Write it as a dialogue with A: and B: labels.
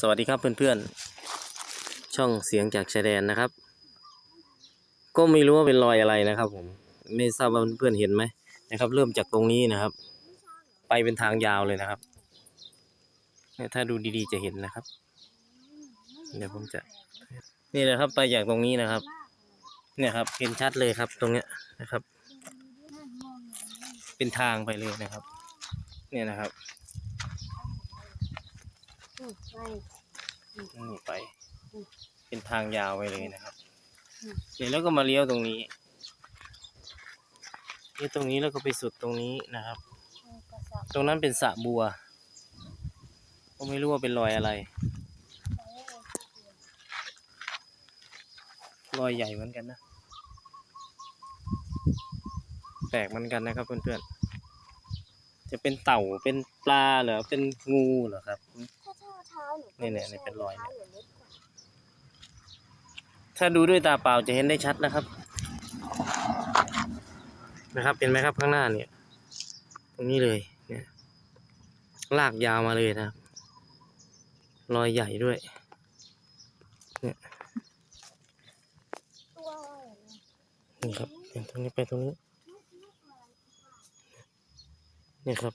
A: สวัสดีครับเพื่อนๆ ช่องเสียงจากชายแดนนะครับ ก็ไม่รู้ว่าเป็นรอยอะไรนะครับ ผม ไม่ทราบว่าเพื่อนๆเห็นไหมนะครับ เริ่มจากตรงนี้นะครับ ไปเป็นทางยาวเลยนะครับเนี่ยถ้าดูดีๆจะเห็นนะครับ เดี๋ยวผมจะ นี่นะครับไปจากตรงนี้นะครับ เนี่ยครับเห็นชัดเลยครับตรงเนี้ยนะครับ เป็นทางไปเลยนะครับ เนี่ยนะครับ นี่ไป เป็นทางยาวไปเลยนะครับเดี๋ยวแล้วก็มาเลี้ยวตรงนี้เลี้ยวตรงนี้แล้วก็ไปสุดตรงนี้นะครับ ตรงนั้นเป็นสระบัว ก็ไม่รู้ว่าเป็นรอยอะไร รอยใหญ่เหมือนกันนะ แปลกเหมือนกันนะครับเพื่อนๆ จะเป็นเต่า เป็นปลาเหรอ เป็นงูเหรอครับ
B: ถ้า เท้าเท้าหนู
A: เนี่ยเนี่ยเนี่ยเป็นรอยเนี่ย
B: ท้าหนูเล็กกว่า
A: ถ้าดูด้วยตาเปล่าจะเห็นได้ชัดนะครับ นะครับเห็นไหมครับข้างหน้าเนี่ย ตรงนี้เลย เนี่ย ลากยาวมาเลยนะครับรอยใหญ่ด้วยเนี่ย
B: ตัวอะไรเนี่ย
A: นี่ครับเป็นตรงนี้ไปตรงนี้ เนี่ยครับ